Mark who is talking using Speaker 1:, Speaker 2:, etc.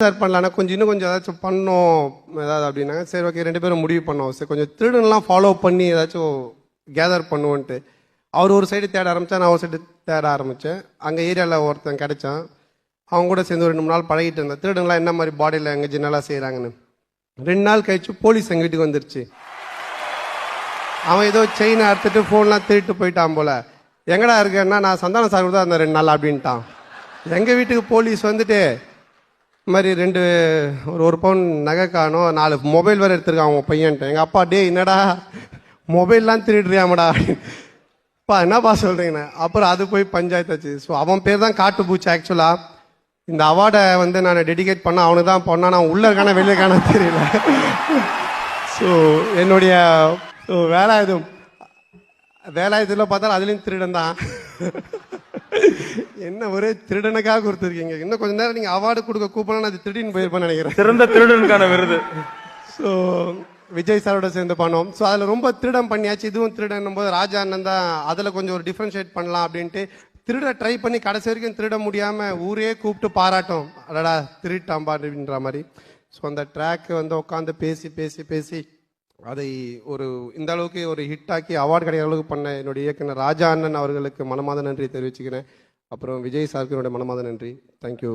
Speaker 1: Sir பண்ணலான்னா கொஞ்சம் இன்னும் கொஞ்சம் ஏதாச்சும் பண்ணோம் ஏதாவது அப்படின்னாங்க சரி ஓகே ரெண்டு பேரும் முடிவு பண்ணோம். சரி கொஞ்சம் திருடன்லாம் ஃபாலோ பண்ணி ஏதாச்சும் கேதர் பண்ணுவோன்ட்டு. அவர் ஒரு சைடு தேட ஆரம்பித்தா நான் ஒரு சைடு தேட ஆரம்பித்தேன் அங்கே ஏரியாவில் ஒருத்தன் கிடைச்சான். அவங்க கூட சேர்ந்து ஒரு ரெண்டு மூணு நாள் பழகிட்டு இருந்தேன். திருடன்லாம் என்ன மாதிரி பாடியில் எங்கே ஜின்னலாக செய்கிறாங்கன்னு ரெண்டு நாள் கழிச்சு போலீஸ் எங்கள் வீட்டுக்கு வந்துருச்சு. அவன் ஏதோ செயினை அறுத்துட்டு ஃபோன்லாம் திருட்டு போயிட்டான் போல. எங்கடா இருக்கேன்னா நான் சந்தானம் சார் தான் இருந்தேன் ரெண்டு நாள் அப்படின்ட்டான். எங்கள் வீட்டுக்கு போலீஸ் வந்துட்டு இது மாதிரி ரெண்டு ஒரு ஒரு பவுன் நகை காணும் நாலு மொபைல் வேறு எடுத்திருக்கான் அவன் பையன்ட்டு. எங்கள் அப்பா டே என்னடா? மொபைல்லாம் திருடுறியாமடா அப்பா என்னப்பா சொல்கிறீங்கண்ணே அப்புறம் அது போய் பஞ்சாயத்தாச்சு ஸோ அவன் பேர் தான் காட்டு பூச்சி ஆக்சுவலாக இந்த அவார்டை வந்து நான் டெடிகேட் பண்ண அவனுக்கு தான் பண்ணான் நான் உள்ளே இருக்கான வெளியே இருக்கான தெரியல. ஸோ என்னுடைய ஸோ வேலாயுதம் வேலாயுதத்தில் பார்த்தாலும் அதுலேயும் திருடன் தான். என்ன ஒரே திருடனுக்காக கொடுத்துருக்கீங்க. இன்னும் கொஞ்ச நேரம் நீங்கள் அவார்டு கொடுக்க கூப்பிடலாம் அது திருடின்னு போயிருப்பேன்னு நினைக்கிறேன்.
Speaker 2: சிறந்த திருடனுக்கான விருது.
Speaker 1: ஸோ விஜய் சாரோட சேர்ந்து பண்ணோம். ஸோ அதில் ரொம்ப திருடம் பண்ணியாச்சு. இதுவும் திருடன் போது ராஜா அண்ணன் தான் அதில் கொஞ்சம் ஒரு டிஃப்ரென்ஷியேட் பண்ணலாம் அப்படின்ட்டு திருட ட்ரை பண்ணி கடைசி வரைக்கும் திருட முடியாமல் ஊரே கூப்பிட்டு பாராட்டும். அடடா திருட்டாம்பா அப்படின்ற மாதிரி. ஸோ அந்த ட்ராக் வந்து உட்காந்து பேசி பேசி பேசி அதை ஒரு இந்த அளவுக்கு ஒரு ஹிட் ஆக்கி அவார்டு கிடைக்கிற அளவுக்கு பண்ண என்னுடைய இயக்குனர் ராஜா அண்ணன் அவர்களுக்கு மனமாத நன்றி தெரிவிச்சுக்கிறேன். அப்புறம் விஜய் சார்க்கு என்னுடைய மனமாத நன்றி. தேங்க்யூ